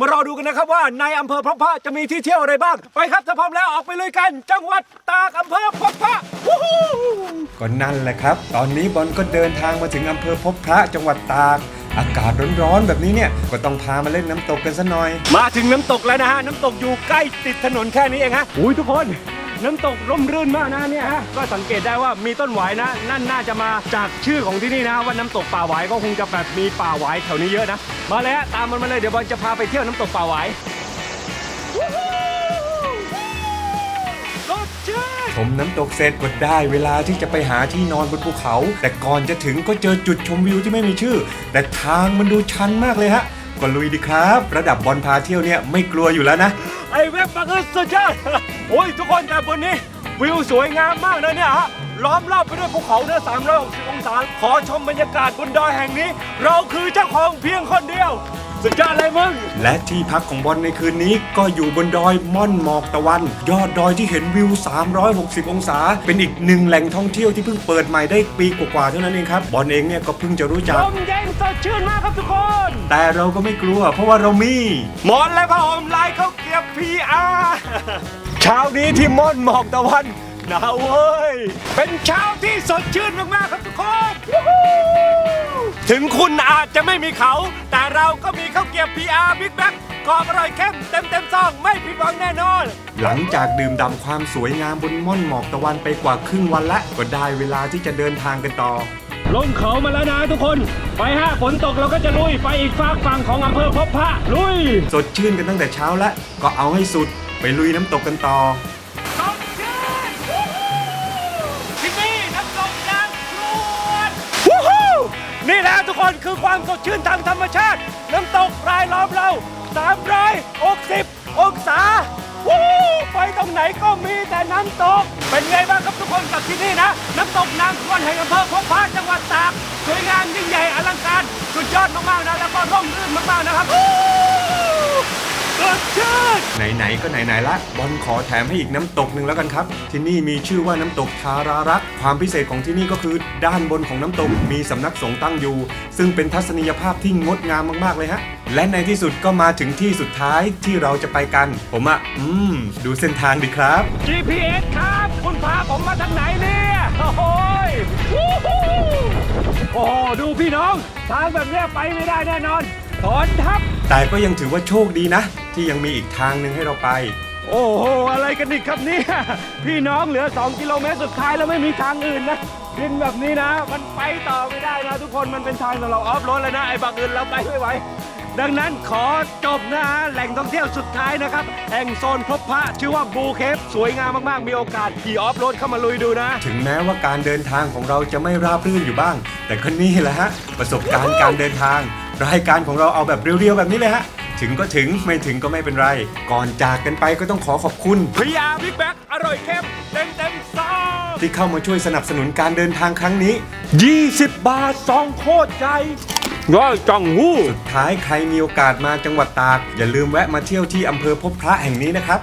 มารอดูกันนะครับว่าในอำเภอพบพระจะมีที่เที่ยวอะไรบ้าง ไปครับถ้าพร้อมแล้วออกไปเลยกัน จังหวัดตากอำเภอพบพระวู้ฮู้ก็นั่นแหละครับ ตอนนี้บอลก็เดินทางมาถึงอำเภอพบพระจังหวัดตากอากาศร้อนๆแบบนี้เนี่ยก็ต้องพามาเล่นน้ำตกกันซะหน่อย มาถึงน้ำตกแล้วนะฮะน้ำตกอยู่ใกล้ติดถนนแค่นี้เองฮะอุ้ยทุกคน น้ำตกร่มรื่นมากนะเนี่ยฮะก็สังเกตได้ว่ามีต้นหวายนะ นั่นน่าจะมาจากชื่อของที่นี่นะว่าน้ำตกป่าหวายก็คงจะแบบมีป่าหวายแถวนี้เยอะนะ มาเลยฮะตามมันมาเลยเดี๋ยวบอลจะพาไปเที่ยวน้ำตกป่าหวายรถชื่นชมน้ำตกเสร็จก็ได้เวลาที่จะไปหาที่นอนบนภูเขา แต่ก่อนจะถึงก็เจอจุดชมวิวที่ไม่มีชื่อ แต่ทางมันดูชันมากเลยฮะ ก็ลุยดีครับ ระดับบอลพาเที่ยวเนี่ยไม่กลัวอยู่แล้วนะ ไอ้เว็บบังเอิญสุดยอดโอ้ยทุกคนแต่บนนี้ วิวสวยงามมากนะเนี่ยฮะล้อมรอบไปด้วยภูเขาเนี่ย360 องศา ขอชมบรรยากาศบนดอยแห่งนี้ เราคือเจ้าของเพียงคนเดียว สุดยอดเลยมึง และที่พักของบอลในคืนนี้ก็อยู่บนดอยม่อนหมอกตะวัน ยอดดอยที่เห็นวิว 360 องศา เป็นอีกหนึ่งแหล่งท่องเที่ยวที่เพิ่งเปิดใหม่ได้ปีกว่าๆเท่านั้นเองครับบอลเองเนี่ยก็เพิ่งจะรู้จัลกมเย็นสดชื่นมากครับทุกคน แต่เราก็ไม่กลัว เพราะว่าเรามีหมอนและผ้าห่มลายข้าวเกรียบ PR เช้านี้ที่ม่อนหมอกตะวันหนาวเว้ยเป็นเช้าที่สดชื่นมากๆครับทุกคนวู้ฮู้ ถึงคุณอาจจะไม่มีเขา แต่เราก็มีข้าวเกรียบ PR Big Bag กรอบอร่อยเข้มเต็มเต็มๆซองไม่ผิดหวังแน่นอน หลังจากดื่มด่ำความสวยงามบนม่อนหมอกตะวันไปกว่าครึ่งวันละก็ได้เวลาที่จะเดินทางกันต่อ ลงเขามาแล้วนะทุกคน ไปฮะฝนตกเราก็จะลุยไปอีกฝากฝั่งของอำเภอพบพระลุย สดชื่นกันตั้งแต่เช้าแล้วก็เอาให้สุดไปลุยน้ำตกกันต่อสดชื่นที่นี่น้ำตกยางกรวด วู้ฮู้นี่แหละทุกค นคือความสดชื่นทางธรรมชาติ น้ำตกรายล้อมเรา 360 องศาวู้ไปตรงไหนก็มีแต่น้ำตก เป็นไงบ้างครับทุกคนกับที่นี่นะ น้ำตกนางควนแห่งอำเภอพบพระจังหวัดตากสวยงามยิ่งใหญ่อลังการ สุดยอดมากๆนะแล้วก็ร่มรื่นมากๆนะครับ ไหนๆก็ไหนๆละบอลขอแถมให้อีกน้ำตกหนึ่งแล้วกันครับ ที่นี่มีชื่อว่าน้ำตกทารารัก ความพิเศษของที่นี่ก็คือด้านบนของน้ำตกมีสำนักสงฆ์ตั้งอยู่ ซึ่งเป็นทัศนียภาพที่งดงามมากๆเลยฮะและในที่สุดก็มาถึงที่สุดท้ายที่เราจะไปกัน ผมอะอืม ดูเส้นทางดีครับ GPS ครับ คุณพาผมมาทางไหนเนี่ย โอ้โหยวู้ฮู้โอ้โห ดูพี่น้อง ทางแบบเนี้ยไปไม่ได้แน่นอน ถอนทับแต่ก็ยังถือว่าโชคดีนะ ที่ยังมีอีกทางหนึ่งให้เราไป โอ้โห อะไรกันอีกครับเนี่ย พี่น้องเหลือ 2 กิโลเมตรสุดท้ายแล้วไม่มีทางอื่นนะดินแบบนี้นะ มันไปต่อไม่ได้นะทุกคนมันเป็นทางสำหรับออฟโรดแล้วนะ ไอ้บางอื่นเราไปไม่ไหวดังนั้นขอจบนะฮะแหล่งท่องเที่ยวสุดท้ายนะครับ แห่งโซนพบพระชื่อว่าบูเคฟสวยงามมากๆ มีโอกาสขี่ออฟโรดเข้ามาลุยดูนะ ถึงแม้ว่าการเดินทางของเราจะไม่ราบรื่นอยู่บ้าง แต่ก็นี่แหละฮะประสบการณ์การเดินทาง รายการของเราเอาแบบเรียวๆแบบนี้เลยฮะ ถึงก็ถึงไม่ถึงก็ไม่เป็นไร ก่อนจากกันไปก็ต้องขอขอบคุณพยาบิ๊กแบ็กอร่อยเข้มเต็มเต็มๆซองที่เข้ามาช่วยสนับสนุนการเดินทางครั้งนี้ 20 บาทซองโคตรใหญ่ง่ายจังหู้สุดท้ายใครมีโอกาสมาจังหวัดตาก อย่าลืมแวะมาเที่ยวที่อำเภอพบพระแห่งนี้นะครับ